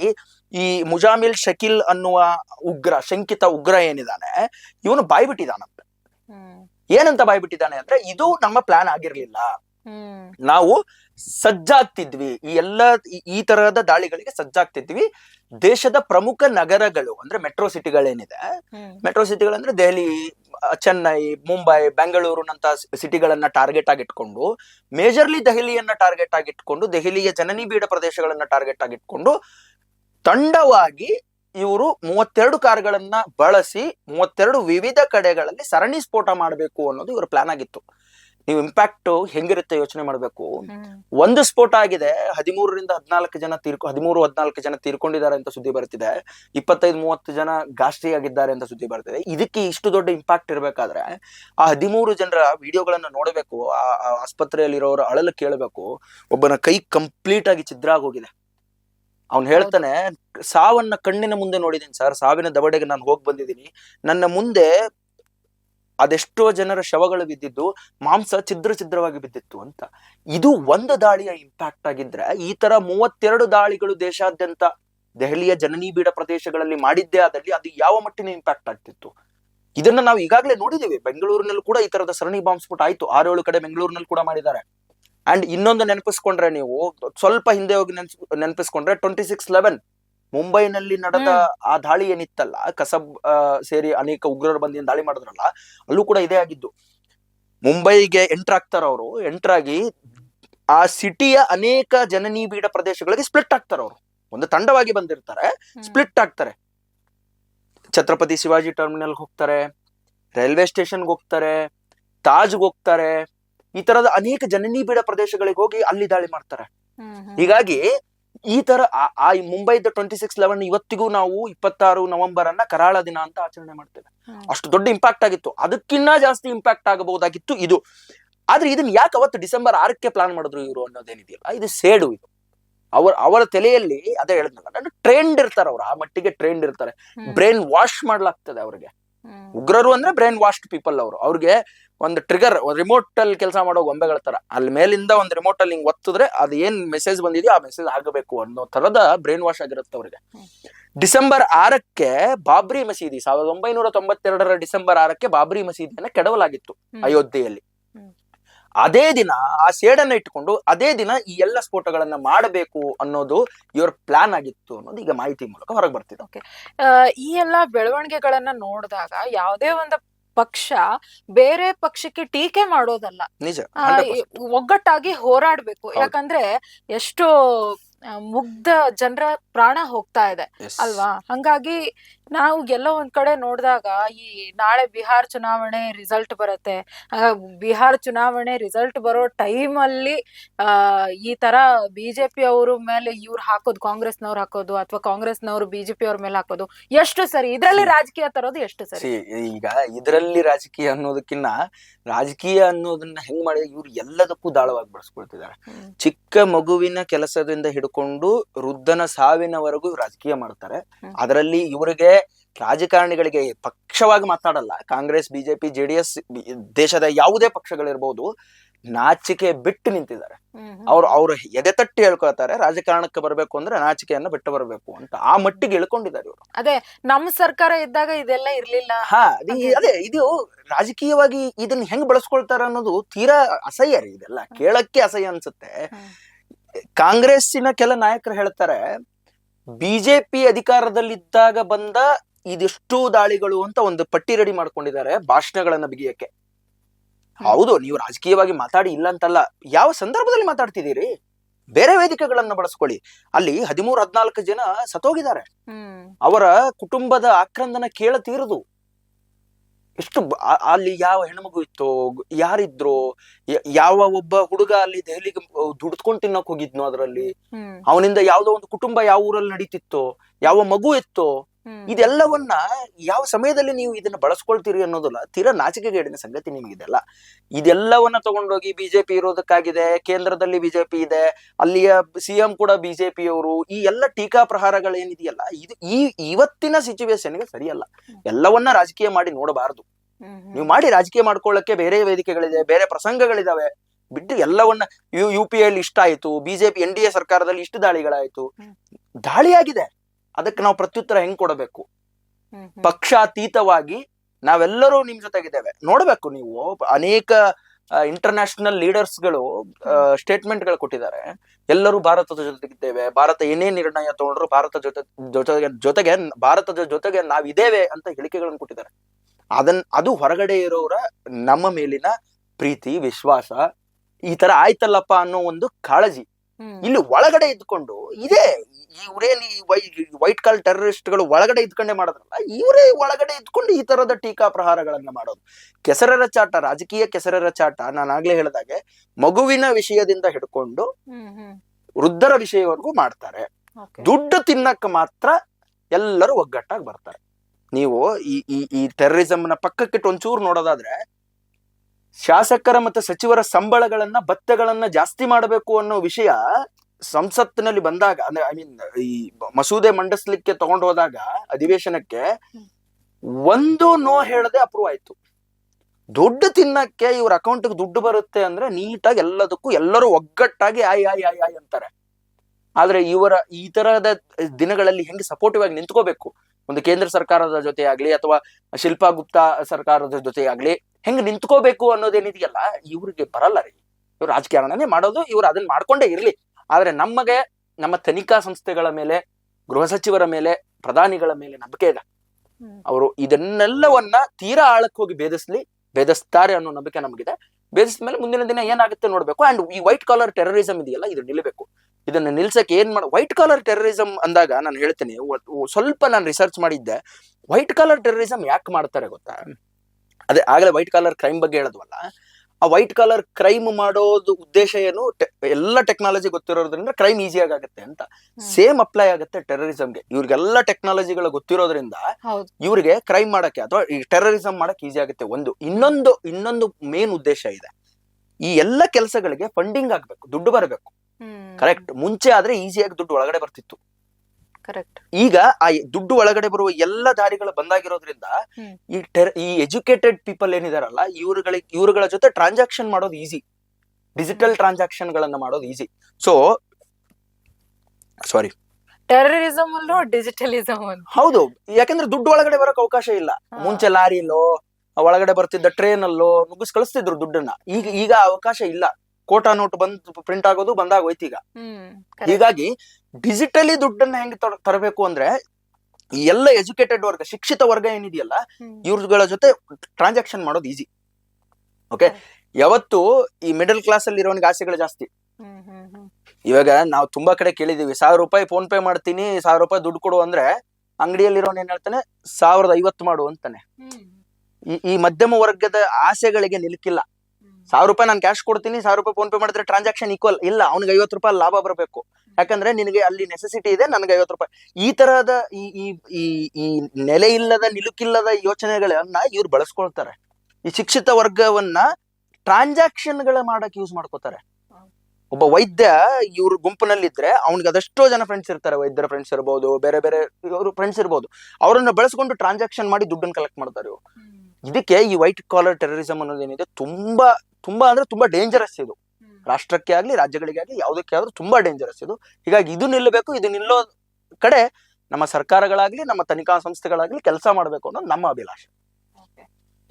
ಈ ಮುಜಾಮಿಲ್ ಶಕೀಲ್ ಅನ್ನುವ ಉಗ್ರ ಶಂಕಿತ ಉಗ್ರ ಏನಿದಾನೆ ಇವನು ಬಾಯ್ಬಿಟ್ಟಿದಾನಂತೆ. ಏನಂತ ಬಾಯ್ಬಿಟ್ಟಿದ್ದಾನೆ ಅಂದ್ರೆ ಇದು ನಮ್ಮ ಪ್ಲಾನ್ ಆಗಿರ್ಲಿಲ್ಲ. ನಾವು ಸಜ್ಜಾಗ್ತಿದ್ವಿ. ಈ ಎಲ್ಲ ಈ- ತರಹದ ದಾಳಿಗಳಿಗೆ ಸಜ್ಜಾಗ್ತಿದ್ವಿ. ದೇಶದ ಪ್ರಮುಖ ನಗರಗಳು ಅಂದ್ರೆ ಮೆಟ್ರೋ ಸಿಟಿಗಳೇನಿದೆ. ಮೆಟ್ರೋ ಸಿಟಿಗಳಂದ್ರೆ ದೆಹಲಿ ಚೆನ್ನೈ ಮುಂಬೈ ಬೆಂಗಳೂರಿನಂತ ಸಿಟಿಗಳನ್ನ ಟಾರ್ಗೆಟ್ ಆಗಿಟ್ಕೊಂಡು ಮೇಜರ್ಲಿ ದೆಹಲಿಯನ್ನ ಟಾರ್ಗೆಟ್ ಆಗಿಟ್ಕೊಂಡು ದೆಹಲಿಯ ಜನನಿ ಬೀಡ ಪ್ರದೇಶಗಳನ್ನ ಟಾರ್ಗೆಟ್ ಆಗಿಟ್ಕೊಂಡು ತಂಡವಾಗಿ ಇವರು ಮೂವತ್ತೆರಡು ಕಾರ್ಗಳನ್ನ ಬಳಸಿ ಮೂವತ್ತೆರಡು ವಿವಿಧ ಕಡೆಗಳಲ್ಲಿ ಸರಣಿ ಸ್ಫೋಟ ಮಾಡಬೇಕು ಅನ್ನೋದು ಇವರ ಪ್ಲಾನ್ ಆಗಿತ್ತು. ನೀವು ಇಂಪ್ಯಾಕ್ಟ್ ಹೆಂಗಿರುತ್ತೆ ಯೋಚನೆ ಮಾಡಬೇಕು? ಒಂದು ಸ್ಫೋಟ ಆಗಿದೆ ಹದಿಮೂರರಿಂದ ಹದಿನಾಲ್ಕು ಜನ ತೀರ್ಕೊ ಹದಿಮೂರು ಹದಿನಾಲ್ಕು ಜನ ತೀರ್ಕೊಂಡಿದ್ದಾರೆ ಅಂತ ಸುದ್ದಿ ಬರ್ತಿದೆ ಇಪ್ಪತ್ತೈದು ಮೂವತ್ತು ಜನ ಗಾಷ್ಟ್ರಿಯಾಗಿದ್ದಾರೆ ಅಂತ ಸುದ್ದಿ ಬರ್ತಿದೆ ಇದಕ್ಕೆ ಇಷ್ಟು ದೊಡ್ಡ ಇಂಪ್ಯಾಕ್ಟ್ ಇರಬೇಕಾದ್ರೆ ಆ ಹದಿಮೂರು ಜನರ ವಿಡಿಯೋಗಳನ್ನ ನೋಡಬೇಕು ಆ ಆಸ್ಪತ್ರೆಯಲ್ಲಿ ಆಸ್ಪತ್ರೆಯಲ್ಲಿರೋರ ಅಳಲು ಕೇಳಬೇಕು ಒಬ್ಬನ ಕೈ ಕಂಪ್ಲೀಟ್ ಆಗಿ ಚಿದ್ರ ಆಗೋಗಿದೆ. ಅವ್ನು ಹೇಳ್ತಾನೆ ಸಾವನ್ನ ಕಣ್ಣಿನ ಮುಂದೆ ನೋಡಿದೀನಿ ಸರ್ ಸಾವಿನ ದವಡೆಗೆ ನಾನು ಹೋಗಿ ಬಂದಿದ್ದೀನಿ ನನ್ನ ಮುಂದೆ ಅದೆಷ್ಟೋ ಜನರ ಶವಗಳು ಬಿದ್ದಿದ್ದು, ಮಾಂಸ ಛಿದ್ರ ಛಿದ್ರವಾಗಿ ಬಿದ್ದಿತ್ತು ಅಂತ. ಇದು ಒಂದು ದಾಳಿಯ ಇಂಪ್ಯಾಕ್ಟ್ ಆಗಿದ್ರೆ, ಈ ತರ ಮೂವತ್ತೆರಡು ದಾಳಿಗಳು ದೇಶಾದ್ಯಂತ ದೆಹಲಿಯ ಬೀಡ ಪ್ರದೇಶಗಳಲ್ಲಿ ಮಾಡಿದ್ದೆ ಆದಲ್ಲಿ ಅದು ಯಾವ ಮಟ್ಟಿನ ಇಂಪ್ಯಾಕ್ಟ್ ಆಗ್ತಿತ್ತು? ಇದನ್ನ ನಾವು ಈಗಾಗಲೇ ನೋಡಿದ್ದೇವೆ ಬೆಂಗಳೂರಿನಲ್ಲೂ ಕೂಡ ಈ ತರದ ಸರಣಿ ಬಾಂಬ್ ಸ್ಫೋಟ ಆಯ್ತು. ಆರೇಳು ಕಡೆ ಬೆಂಗಳೂರಿನಲ್ಲಿ ಕೂಡ ಮಾಡಿದ್ದಾರೆ. ಅಂಡ್ ಇನ್ನೊಂದು ನೆನಪಿಸ್ಕೊಂಡ್ರೆ ನೀವು, ಸ್ವಲ್ಪ ಹಿಂದೆ ಹೋಗಿ ನೆನ್ಸ್- ನೆನಪಿಸ್ಕೊಂಡ್ರೆ ಟ್ವೆಂಟಿ ಸಿಕ್ಸ್ ಲೆವೆನ್ ಮುಂಬೈನಲ್ಲಿ ನಡೆದ ಆ ದಾಳಿ ಏನಿತ್ತಲ್ಲ ಕಸಬ್ ಸೇರಿ ಅನೇಕ ಉಗ್ರರು ಬಂದು ದಾಳಿ ಮಾಡಿದ್ರಲ್ಲ ಅಲ್ಲೂ ಕೂಡ ಇದೇ ಆಗಿದ್ದು. ಮುಂಬೈಗೆ ಎಂಟರ್ ಆಗ್ತಾರ ಅವರು ಎಂಟರ್ ಆಗಿ ಆ ಸಿಟಿಯ ಅನೇಕ ಜನನಿಬಿಡ ಪ್ರದೇಶಗಳಿಗೆ ಸ್ಪ್ಲಿಟ್ ಆಗ್ತಾರ ಅವರು. ಒಂದು ತಂಡವಾಗಿ ಬಂದಿರ್ತಾರೆ ಸ್ಪ್ಲಿಟ್ ಆಗ್ತಾರೆ ಛತ್ರಪತಿ ಶಿವಾಜಿ ಟರ್ಮಿನಲ್ ಹೋಗ್ತಾರೆ ರೈಲ್ವೆ ಸ್ಟೇಷನ್ಗೆ ಹೋಗ್ತಾರೆ ತಾಜ್ಗೆ ಹೋಗ್ತಾರೆ ಈ ತರದ ಅನೇಕ ಜನನಿಬಿಡ ಪ್ರದೇಶಗಳಿಗೆ ಹೋಗಿ ಅಲ್ಲಿ ದಾಳಿ ಮಾಡ್ತಾರೆ. ಹೀಗಾಗಿ ಈ ತರ ಆ- ಮುಂಬೈದ ಟ್ವೆಂಟಿ ಸಿಕ್ಸ್ ಲೆವೆನ್ ಇವತ್ತಿಗೂ ನಾವು ಇಪ್ಪತ್ತಾರು ನವೆಂಬರ್ ಅನ್ನ ಕರಾಳ ದಿನ ಅಂತ ಆಚರಣೆ ಮಾಡ್ತೇವೆ. ಅಷ್ಟು ದೊಡ್ಡ ಇಂಪ್ಯಾಕ್ಟ್ ಆಗಿತ್ತು. ಅದಕ್ಕಿನ್ನ ಜಾಸ್ತಿ ಇಂಪ್ಯಾಕ್ಟ್ ಆಗಬಹುದಾಗಿತ್ತು ಇದು. ಆದ್ರೆ ಇದನ್ನ ಯಾಕೆ ಅವತ್ತು ಡಿಸೆಂಬರ್ ಆರಕ್ಕೆ ಪ್ಲಾನ್ ಮಾಡಿದ್ರು ಇವರು ಅನ್ನೋದೇನಿದೆಯಲ್ಲ? ಇದು ಸೇಡು ಇದು. ಅವರ ಅವರ ತಲೆಯಲ್ಲಿ ಅದೇ ಹೇಳಿದ್ನಲ್ಲ ನಾನು ಟ್ರೆಂಡ್ ಇರ್ತಾರೆ ಅವ್ರು. ಆ ಮಟ್ಟಿಗೆ ಟ್ರೈನ್ಡ್ ಇರ್ತಾರೆ. ಬ್ರೈನ್ ವಾಶ್ ಮಾಡ್ಲಾಗ್ತದೆ ಅವ್ರಿಗೆ. ಉಗ್ರರು ಅಂದ್ರೆ ಬ್ರೈನ್ ವಾಶ್ಡ್ ಪೀಪಲ್ ಅವರು. ಅವ್ರಿಗೆ ಒಂದು ಟ್ರಿಗರ್ ರಿಮೋಟ್ ಅಲ್ಲಿ ಕೆಲಸ ಮಾಡೋ ಗೊಂಬೆಗಳ ತರ. ಅಲ್ಲಿ ಮೇಲಿಂದ ಒಂದು ರಿಮೋಟ್ ಅಲ್ಲಿ ಹಿಂಗ್ ಒತ್ತಿದ್ರೆ ಅದು ಏನ್ ಮೆಸೇಜ್ ಬಂದಿದೆಯೋ ಆ ಮೆಸೇಜ್ ಆಗಬೇಕು ಅನ್ನೋ ತರದ ಬ್ರೈನ್ ವಾಶ್ ಆಗಿರುತ್ತೆ ಅವ್ರಿಗೆ. ಡಿಸೆಂಬರ್ ಆರಕ್ಕೆ ಬಾಬ್ರಿ ಮಸೀದಿ ಸಾವಿರದ ಒಂಬೈನೂರ ತೊಂಬತ್ತೆರಡರ ಡಿಸೆಂಬರ್ ಆರಕ್ಕೆ ಬಾಬ್ರಿ ಮಸೀದಿಯನ್ನ ಕೆಡವಲಾಗಿತ್ತು ಅಯೋಧ್ಯೆಯಲ್ಲಿ. ಅದೇ ದಿನ ಆ ಸೇಡನ್ನ ಇಟ್ಟುಕೊಂಡು ಅದೇ ದಿನ ಈ ಎಲ್ಲ ಸ್ಫೋಟಗಳನ್ನ ಮಾಡಬೇಕು ಅನ್ನೋದು ಇವ್ರ ಪ್ಲಾನ್ ಆಗಿತ್ತು ಅನ್ನೋದು ಈಗ ಮಾಹಿತಿ ಮೂಲಕ ಹೊರಗೆ ಬರ್ತಿದೆ. ಈ ಎಲ್ಲಾ ಬೆಳವಣಿಗೆಗಳನ್ನ ನೋಡಿದಾಗ ಯಾವುದೇ ಒಂದು ಪಕ್ಷ ಬೇರೆ ಪಕ್ಷಕ್ಕೆ ಟೀಕೆ ಮಾಡೋದಲ್ಲ. ನಿಜ ಆ, 100%. ಈ- ಒಗ್ಗಟ್ಟಾಗಿ ಹೋರಾಡ್ಬೇಕು. ಯಾಕಂದ್ರೆ ಎಷ್ಟೋ ಮುಗ್ಧ ಜನರ ಪ್ರಾಣ ಹೋಗ್ತಾ ಇದೆ. ಅಲ್ವಾ? ಹಂಗಾಗಿ ನಾವು ಎಲ್ಲೋ ಒಂದ್ ಕಡೆ ನೋಡಿದಾಗ ಈ ನಾಳೆ ಬಿಹಾರ್ ಚುನಾವಣೆ ರಿಸಲ್ಟ್ ಬರುತ್ತೆ. ಬಿಹಾರ್ ಚುನಾವಣೆ ರಿಸಲ್ಟ್ ಬರೋ ಟೈಮ್ ಅಲ್ಲಿ ಆ ಈ ತರ ಬಿಜೆಪಿ ಅವ್ರ ಮೇಲೆ ಇವ್ರು ಹಾಕೋದು ಕಾಂಗ್ರೆಸ್ನವ್ರು ಹಾಕೋದು ಅಥವಾ ಕಾಂಗ್ರೆಸ್ ಕಾಂಗ್ರೆಸ್ನವ್ರು ಬಿಜೆಪಿ ಅವ್ರ ಮೇಲೆ ಹಾಕೋದು ಎಷ್ಟು ಸರಿ? ಇದ್ರಲ್ಲಿ ರಾಜಕೀಯ ತರೋದು ಎಷ್ಟು ಸರಿ? ಈಗ ಇದರಲ್ಲಿ ರಾಜಕೀಯ ಅನ್ನೋದಕ್ಕಿನ್ನ ರಾಜಕೀಯ ಅನ್ನೋದನ್ನ ಹೆಂಗ್ ಮಾಡಿದ್ರೆ ಇವ್ರು ಎಲ್ಲದಕ್ಕೂ ದಾಳವಾಗಿ ಬಳಸ್ಕೊಳ್ತಿದ್ದಾರೆ ಚಿಕ್ಕ ಮಗುವಿನ ಕೆಲಸದಿಂದ ಹಿಡ್ಕೊಂಡು ವೃದ್ಧನ ಸಾವಿನವರೆಗೂ ರಾಜಕೀಯ ಮಾಡ್ತಾರೆ. ಅದರಲ್ಲಿ ಇವರಿಗೆ ರಾಜಕಾರಣಿಗಳಿಗೆ ಪಕ್ಷವಾಗಿ ಮಾತಾಡಲ್ಲ. ಕಾಂಗ್ರೆಸ್ ಬಿಜೆಪಿ ಜೆಡಿಎಸ್ ದೇಶದ ಯಾವುದೇ ಪಕ್ಷಗಳಿರ್ಬೋದು ನಾಚಿಕೆ ಬಿಟ್ಟು ನಿಂತಿದ್ದಾರೆ. ಅವ್ರು ಅವ್ರು ಎದೆ ತಟ್ಟಿ ಹೇಳ್ಕೊಳ್ತಾರೆ ರಾಜಕಾರಣಕ್ಕೆ ಬರಬೇಕು ಅಂದ್ರೆ ನಾಚಿಕೆಯನ್ನ ಬಿಟ್ಟು ಬರಬೇಕು ಅಂತ ಆ ಮಟ್ಟಿಗೆ ಇಳ್ಕೊಂಡಿದ್ದಾರೆ ಇವರು. ಅದೇ ನಮ್ಮ ಸರ್ಕಾರ ಇದ್ದಾಗ ಇದೆಲ್ಲ ಇರ್ಲಿಲ್ಲ. ಹಾ ಅದೇ- ಇದು ರಾಜಕೀಯವಾಗಿ ಇದನ್ನ ಹೆಂಗ್ ಬಳಸ್ಕೊಳ್ತಾರ ಅನ್ನೋದು ತೀರಾ ಅಸಹ್ಯ ರೀ ಇದೆಲ್ಲ. ಕೇಳಕ್ಕೆ ಅಸಹ್ಯ ಅನ್ಸುತ್ತೆ. ಕಾಂಗ್ರೆಸ್ಸಿನ ಕೆಲ ನಾಯಕರು ಹೇಳ್ತಾರೆ ಬಿಜೆಪಿ ಅಧಿಕಾರದಲ್ಲಿದ್ದಾಗ ಬಂದ ಇದಿಷ್ಟು ದಾಳಿಗಳು ಅಂತ ಒಂದು ಪಟ್ಟಿ ರೆಡಿ ಮಾಡ್ಕೊಂಡಿದ್ದಾರೆ ಭಾಷಣಗಳನ್ನ ಬಿಗಿಯಕ್ಕೆ. ಹೌದು ನೀವು ರಾಜಕೀಯವಾಗಿ ಮಾತಾಡಿ ಇಲ್ಲ ಅಂತಲ್ಲ ಯಾವ ಸಂದರ್ಭದಲ್ಲಿ ಮಾತಾಡ್ತಿದ್ದೀರಿ? ಬೇರೆ ವೇದಿಕೆಗಳನ್ನ ಬಳಸ್ಕೊಳ್ಳಿ. ಅಲ್ಲಿ ಹದಿಮೂರು ಹದ್ನಾಲ್ಕು ಜನ ಸತೋಗಿದ್ದಾರೆ ಅವರ ಕುಟುಂಬದ ಆಕ್ರಂದನ ಕೇಳತೀರದು ಎಷ್ಟು ಅಲ್ಲಿ ಯಾವ ಹೆಣ್ಮಗು ಇತ್ತು ಯಾರಿದ್ರು ಯಾವ ಒಬ್ಬ ಹುಡುಗ ಅಲ್ಲಿ ದೆಹಲಿಗೆ ದುಡ್ದ್ಕೊಂಡ್ ತಿನ್ನಕ್ ಹೋಗಿದ್ನು ಅದರಲ್ಲಿ? ಅವನಿಂದ ಯಾವ್ದೋ ಒಂದು ಕುಟುಂಬ ಯಾವ ಊರಲ್ಲಿ ನಡೀತಿತ್ತು? ಯಾವ ಮಗು ಇತ್ತು. ಇದೆಲ್ಲವನ್ನ ಯಾವ ಸಮಯದಲ್ಲಿ ನೀವು ಇದನ್ನ ಬಳಸ್ಕೊಳ್ತೀರಿ ಅನ್ನೋದಲ್ಲ ತೀರಾ ನಾಚಿಕೆಗೇಡಿನ ಸಂಗತಿ ನಿಮಗಿದೆಲ್ಲ ಇದೆಲ್ಲವನ್ನ ತಗೊಂಡೋಗಿ ಬಿಜೆಪಿ ಇರೋದಕ್ಕಾಗಿದೆ ಕೇಂದ್ರದಲ್ಲಿ ಬಿಜೆಪಿ ಇದೆ ಅಲ್ಲಿಯ ಸಿಎಂ ಕೂಡ ಬಿಜೆಪಿಯವರು ಈ ಎಲ್ಲ ಟೀಕಾ ಪ್ರಹಾರಗಳೇನಿದೆಯಲ್ಲ ಇದು ಈ ಇವತ್ತಿನ ಸಿಚುವೇಶನ್ಗೆ ಸರಿಯಲ್ಲ. ಎಲ್ಲವನ್ನ ರಾಜಕೀಯ ಮಾಡಿ ನೋಡಬಾರದು. ನೀವು ಮಾಡಿ ರಾಜಕೀಯ ಮಾಡ್ಕೊಳ್ಳಕ್ಕೆ ಬೇರೆ ವೇದಿಕೆಗಳಿದೆ ಬೇರೆ ಪ್ರಸಂಗಗಳಿದಾವೆ. ಬಿಟ್ಟು ಎಲ್ಲವನ್ನ ಯು ಯು ಪಿ ಇಷ್ಟ ಆಯ್ತು ಬಿಜೆಪಿ ಎನ್ ಡಿ ಎ ಸರ್ಕಾರದಲ್ಲಿ ಇಷ್ಟು ದಾಳಿಗಳಾಯ್ತು. ದಾಳಿಯಾಗಿದೆ. ಅದಕ್ಕೆ ನಾವು ಪ್ರತ್ಯುತ್ತರ ಹೆಂಗ್ ಕೊಡಬೇಕು. ಪಕ್ಷಾತೀತವಾಗಿ ನಾವೆಲ್ಲರೂ ನಿಮ್ ಜೊತೆಗಿದ್ದೇವೆ. ನೋಡ್ಬೇಕು ನೀವು. ಅನೇಕ ಇಂಟರ್ನ್ಯಾಷನಲ್ ಲೀಡರ್ಸ್ಗಳು ಸ್ಟೇಟ್ಮೆಂಟ್ಗಳು ಕೊಟ್ಟಿದ್ದಾರೆ. ಎಲ್ಲರೂ ಭಾರತದ ಜೊತೆಗಿದ್ದೇವೆ. ಭಾರತ ಏನೇ ನಿರ್ಣಯ ತಗೊಂಡ್ರು ಭಾರತ ಜೊತೆ ಜೊತೆಗೆ ಜೊತೆಗೆ ಭಾರತದ ಜೊತೆಗೆ ನಾವಿದ್ದೇವೆ ಅಂತ ಹೇಳಿಕೆಗಳನ್ನು ಕೊಟ್ಟಿದ್ದಾರೆ. ಅದನ್ ಅದು ಹೊರಗಡೆ ಇರೋರ ನಮ್ಮ ಮೇಲಿನ ಪ್ರೀತಿ ವಿಶ್ವಾಸ ಈ ತರ ಆಯ್ತಲ್ಲಪ್ಪ ಅನ್ನೋ ಒಂದು ಕಾಳಜಿ. ಇಲ್ಲಿ ಒಳಗಡೆ ಇದ್ಕೊಂಡು ಇದೇ ಇವರೇನ್ ವೈಟ್ ಕಾಲ್ ಟೆರರಿಸ್ಟ್ಗಳು ಒಳಗಡೆ ಇದ್ಕೊಂಡೇ ಮಾಡೋದ್ರಲ್ಲ ಇವರೇ ಒಳಗಡೆ ಇದ್ಕೊಂಡು ಈ ತರದ ಟೀಕಾ ಪ್ರಹಾರಗಳನ್ನ ಮಾಡೋದು ಕೆಸರರ ಚಾಟ ರಾಜಕೀಯ ಕೆಸರರ ಚಾಟ ನಾನು ಆಗ್ಲೇ ಹೇಳಿದಾಗೆ ಮಗುವಿನ ವಿಷಯದಿಂದ ಹಿಡ್ಕೊಂಡು. ವೃದ್ಧರ ವಿಷಯವರೆಗೂ ಮಾಡ್ತಾರೆ. ದುಡ್ಡು ತಿನ್ನಕ್ಕೆ ಮಾತ್ರ ಎಲ್ಲರೂ ಒಗ್ಗಟ್ಟಾಗಿ ಬರ್ತಾರೆ ನೀವು ಈ ಈ ಈ ನ ಪಕ್ಕಕ್ಕಿಟ್ಟು ಒಂಚೂರು ನೋಡೋದಾದ್ರೆ ಶಾಸಕರ ಮತ್ತು ಸಚಿವರ ಸಂಬಳಗಳನ್ನ ಭತ್ತೆಗಳನ್ನ ಜಾಸ್ತಿ ಮಾಡಬೇಕು ಅನ್ನೋ ವಿಷಯ ಸಂಸತ್ತಿನಲ್ಲಿ ಬಂದಾಗ, ಅಂದ್ರೆ ಐ ಮೀನ್ ಈ ಮಸೂದೆ ಮಂಡಿಸ್ಲಿಕ್ಕೆ ತಗೊಂಡು ಹೋದಾಗ ಅಧಿವೇಶನಕ್ಕೆ ಒಂದು ನೋ ಹೇಳದೆ ಅಪ್ರೂವ್ ಆಯ್ತು. ದುಡ್ಡು ತಿನ್ನಕ್ಕೆ ಇವ್ರ ಅಕೌಂಟ್ಗೆ ದುಡ್ಡು ಬರುತ್ತೆ ಅಂದ್ರೆ ನೀಟಾಗಿ ಎಲ್ಲದಕ್ಕೂ ಎಲ್ಲರೂ ಒಗ್ಗಟ್ಟಾಗಿ ಆಯ್ ಆಯ್ ಆಯ್ ಆಯ್ ಅಂತಾರೆ. ಆದ್ರೆ ಇವರ ಈ ತರಹದ ದಿನಗಳಲ್ಲಿ ಹೆಂಗೆ ಸಪೋರ್ಟಿವ್ ಆಗಿ ನಿಂತ್ಕೋಬೇಕು? ಒಂದು ಕೇಂದ್ರ ಸರ್ಕಾರದ ಜೊತೆ ಆಗ್ಲಿ ಅಥವಾ ಶಿಲ್ಪಾ ಗುಪ್ತಾ ಸರ್ಕಾರದ ಜೊತೆ ಆಗ್ಲಿ ಹೆಂಗ್ ನಿಂತ್ಕೋಬೇಕು ಅನ್ನೋದೇನಿದೆಯಲ್ಲ ಇವ್ರಿಗೆ ಬರಲ್ಲ ರೀ. ಇವ್ರು ರಾಜಕಾರಣನೇ ಮಾಡೋದು ಇವ್ರು ಅದನ್ನ ಮಾಡ್ಕೊಂಡೇ ಇರ್ಲಿ. ಆದ್ರೆ ನಮಗೆ ನಮ್ಮ ತನಿಖಾ ಸಂಸ್ಥೆಗಳ ಮೇಲೆ ಗೃಹ ಸಚಿವರ ಮೇಲೆ ಪ್ರಧಾನಿಗಳ ಮೇಲೆ ನಂಬಿಕೆ ಇದೆ ಅವರು ಇದನ್ನೆಲ್ಲವನ್ನ ತೀರಾ ಆಳಕ್ಕೆ ಹೋಗಿ ಭೇದಿಸ್ಲಿ ಭೇದಿಸ್ತಾರೆ ಅನ್ನೋ ನಂಬಿಕೆ ನಮಗಿದೆ. ಭೇದಿಸಿದ ಮೇಲೆ ಮುಂದಿನ ದಿನ ಏನಾಗುತ್ತೆ ನೋಡ್ಬೇಕು. ಅಂಡ್ ಈ ವೈಟ್ ಕಾಲರ್ ಟೆರರಿಸಂ ಇದೆಯಲ್ಲ ಇದು ನಿಲ್ಲಬೇಕು ಇದನ್ನ ನಿಲ್ಸಕ್ಕೆ ಏನ್ ಮಾಡ ವೈಟ್ ಕಾಲರ್ ಟೆರರಿಸಂ ಅಂದಾಗ ನಾನು ಹೇಳ್ತೀನಿ ಸ್ವಲ್ಪ ನಾನು ರಿಸರ್ಚ್ ಮಾಡಿದ್ದೆ ವೈಟ್ ಕಾಲರ್ ಟೆರರಿಸಂ ಯಾಕೆ ಮಾಡ್ತಾರೆ ಗೊತ್ತಾ? ಅದೇ ಆಗಲೇ ವೈಟ್ ಕಾಲರ್ ಕ್ರೈಮ್ ಬಗ್ಗೆ ಹೇಳದ್ವಲ್ಲ ಆ ವೈಟ್ ಕಾಲರ್ ಕ್ರೈಮ್ ಮಾಡೋದು ಉದ್ದೇಶ ಏನು ಎಲ್ಲ ಟೆಕ್ನಾಲಜಿ ಗೊತ್ತಿರೋದ್ರಿಂದ ಕ್ರೈಮ್ ಈಸಿಯಾಗಿ ಆಗುತ್ತೆ ಅಂತ. ಸೇಮ್ ಅಪ್ಲೈ ಆಗುತ್ತೆ ಟೆರರಿಸಂಗೆ ಇವ್ರಿಗೆಲ್ಲ ಟೆಕ್ನಾಲಜಿಗಳು ಗೊತ್ತಿರೋದ್ರಿಂದ ಇವ್ರಿಗೆ ಕ್ರೈಮ್ ಮಾಡಕ್ಕೆ ಅಥವಾ ಈ ಟೆರರಿಸಂ ಮಾಡಕ್ಕೆ ಈಸಿ ಆಗುತ್ತೆ ಒಂದು. ಇನ್ನೊಂದು ಇನ್ನೊಂದು ಮೇನ್ ಉದ್ದೇಶ ಇದೆ. ಈ ಎಲ್ಲ ಕೆಲಸಗಳಿಗೆ ಫಂಡಿಂಗ್ ಆಗ್ಬೇಕು ದುಡ್ಡು ಬರಬೇಕು. ಕರೆಕ್ಟ್. ಮುಂಚೆ ಆದ್ರೆ ಈಸಿಯಾಗಿ ದುಡ್ಡು ಒಳಗಡೆ ಬರ್ತಿತ್ತು. ಕರೆಕ್ಟ್. ಈಗ ಆ ದುಡ್ಡು ಒಳಗಡೆ ಬರುವ ಎಲ್ಲ ದಾರಿಗಳು ಬಂದಾಗಿರೋದ್ರಿಂದ ಈ ಟೆರ್ ಈ ಎಜುಕೇಟೆಡ್ ಪೀಪಲ್ ಏನಿದಾರಲ್ಲ ಇವ್ರುಗಳಿಗೆ ಇವ್ರುಗಳ ಜೊತೆ ಟ್ರಾನ್ಸಾಕ್ಷನ್ ಮಾಡೋದು ಈಸಿ ಡಿಜಿಟಲ್ ಟ್ರಾನ್ಸಾಕ್ಷನ್ ಗಳನ್ನ ಮಾಡೋದು ಈಸಿ ಸೊ ಸಾರಿ ಟೆರರಿಸಂ ಅಲ್ಲೂ ಡಿಜಿಟಲಿಸಂ ಅಂತ ಹೌದು. ಯಾಕಂದ್ರೆ ದುಡ್ಡು ಒಳಗಡೆ ಬರಕ್ ಅವಕಾಶ ಇಲ್ಲ. ಮುಂಚೆ ಲಾರಿಲೋ ಒಳಗಡೆ ಬರ್ತಿದ್ದ ಟ್ರೈನ್ ಅಲ್ಲೋ ಮುಗಿಸ್ ಕಳಿಸ್ತಿದ್ರು ದುಡ್ಡನ್ನ. ಈಗ ಈಗ ಅವಕಾಶ ಇಲ್ಲ. ಕೋಟಾ ನೋಟ್ ಬಂದ್ ಪ್ರಿಂಟ್ ಆಗೋದು ಬಂದಾಗ ಹೋಯ್ತು ಈಗ. ಹೀಗಾಗಿ ಡಿಜಿಟಲಿ ದುಡ್ಡನ್ನ ಹೆಂಗ್ ತರಬೇಕು ಅಂದ್ರೆ ಈ ಎಲ್ಲ ಎಜುಕೇಟೆಡ್ ವರ್ಗ ಶಿಕ್ಷಿತ ವರ್ಗ ಏನಿದೆಯಲ್ಲ ಇವ್ರಗಳ ಜೊತೆ ಟ್ರಾನ್ಸಾಕ್ಷನ್ ಮಾಡೋದು ಈಸಿ ಓಕೆ ಯಾವತ್ತು ಈ ಮಿಡಲ್ ಕ್ಲಾಸ್ ಅಲ್ಲಿ ಇರೋನಿಗೆ ಆಸೆಗಳು ಜಾಸ್ತಿ. ಇವಾಗ ನಾವು ತುಂಬಾ ಕಡೆ ಕೇಳಿದೀವಿ ಸಾವಿರ ರೂಪಾಯಿ ಫೋನ್ ಪೇ ಮಾಡ್ತೀನಿ ಸಾವಿರ ರೂಪಾಯಿ ದುಡ್ಡು ಕೊಡು ಅಂದ್ರೆ ಅಂಗಡಿಯಲ್ಲಿರೋನ್ ಏನ್ ಹೇಳ್ತಾನೆ ಸಾವಿರದ ಐವತ್ತು ಮಾಡು ಅಂತಾನೆ. ಈ ಮಧ್ಯಮ ವರ್ಗದ ಆಸೆಗಳಿಗೆ ನಿಲುಕಿಲ್ಲ. ಸಾವಿರ ರೂಪಾಯಿ ನಾನು ಕ್ಯಾಶ್ ಕೊಡ್ತೀನಿ, ಸಾವಿರ ರೂಪಾಯಿ ಫೋನ್ ಪೇ ಮಾಡಿದ್ರೆ ಟ್ರಾನ್ಸಾಕ್ಷನ್ ಈಕ್ವಲ್ ಇಲ್ಲ, ಅವ್ನಿಗೆ ಐವತ್ತು ರೂಪಾಯಿ ಲಾಭ ಬರಬೇಕು. ಯಾಕಂದ್ರೆ ನಿನಗೆ ಅಲ್ಲಿ ನೆಸೆಸಿಟಿ ಇದೆ, ನನಗೆ ಐವತ್ತು ರೂಪಾಯಿ. ಈ ತರಹದ ಈ ಈ ಈ ನೆಲೆ ಇಲ್ಲದ, ನಿಲುಕಿಲ್ಲದ ಯೋಚನೆಗಳನ್ನ ಇವ್ರು ಬಳಸ್ಕೊಳ್ತಾರೆ. ಈ ಶಿಕ್ಷಿತ ವರ್ಗವನ್ನ ಟ್ರಾನ್ಸಾಕ್ಷನ್ಗಳ ಮಾಡಕ್ ಯೂಸ್ ಮಾಡ್ಕೋತಾರೆ. ಒಬ್ಬ ವೈದ್ಯ ಇವ್ರ ಗುಂಪಿನಲ್ಲಿದ್ರೆ ಅವ್ನಿಗೆ ಅದೆಷ್ಟೋ ಜನ ಫ್ರೆಂಡ್ಸ್ ಇರ್ತಾರೆ. ವೈದ್ಯರ ಫ್ರೆಂಡ್ಸ್ ಇರ್ಬೋದು, ಬೇರೆ ಬೇರೆ ಇವರು ಫ್ರೆಂಡ್ಸ್ ಇರ್ಬೋದು. ಅವರನ್ನ ಬಳಸ್ಕೊಂಡು ಟ್ರಾನ್ಸಾಕ್ಷನ್ ಮಾಡಿ ದುಡ್ಡನ್ನು ಕಲೆಕ್ಟ್ ಮಾಡ್ತಾರೆ ಇವ್ರು. ಇದಕ್ಕೆ ಈ ವೈಟ್ ಕಾಲರ್ ಟೆರರಿಸಂ ಅನ್ನೋದೇನಿದೆ ತುಂಬಾ ತುಂಬಾ ಅಂದ್ರೆ ತುಂಬಾ ಡೇಂಜರಸ್ ಇದು. ರಾಷ್ಟ್ರಕ್ಕೆ ಆಗ್ಲಿ ರಾಜ್ಯಗಳಿಗೆ ಆಗ್ಲಿ ಯಾವುದಕ್ಕೆ ಆದ್ರೂ ತುಂಬಾ ಡೇಂಜರಸ್ ಇದು. ಹೀಗಾಗಿ ಇದು ನಿಲ್ಲಬೇಕು ಇದು ನಿಲ್ಲೋ ಕಡೆ ನಮ್ಮ ಸರ್ಕಾರಗಳಾಗ್ಲಿ ನಮ್ಮ ತನಿಖಾ ಸಂಸ್ಥೆಗಳಾಗ್ಲಿ ಕೆಲಸ ಮಾಡಬೇಕು ಅನ್ನೋದು ನಮ್ಮ ಅಭಿಲಾಷೆ.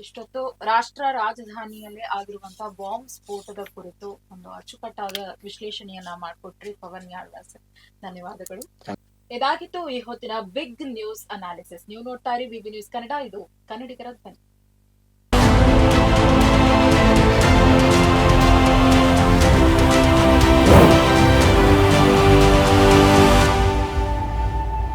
ಇಷ್ಟೊತ್ತು ರಾಷ್ಟ್ರ ರಾಜಧಾನಿಯಲ್ಲೇ ಆಗಿರುವಂತಹ ಬಾಂಬ್ ಸ್ಫೋಟದ ಕುರಿತು ಒಂದು ಅಚ್ಚುಕಟ್ಟಾದ ವಿಶ್ಲೇಷಣೆಯನ್ನ ಮಾಡಿಕೊಟ್ರಿ ಪವನ್ ಯಾಳ್ವಾಸ್ ಧನ್ಯವಾದಗಳು. ಇದಾಗಿತ್ತು ಈ ಹೊತ್ತಿನ ಬಿಗ್ ನ್ಯೂಸ್ ಅನಾಲಿಸಿಸ್ ನೀವು ನೋಡ್ತಾ ಇರಿ ಬಿಬಿ ನ್ಯೂಸ್ ಕನ್ನಡ ಇದು ಕನ್ನಡಿಗರ ಧ್ವನಿ.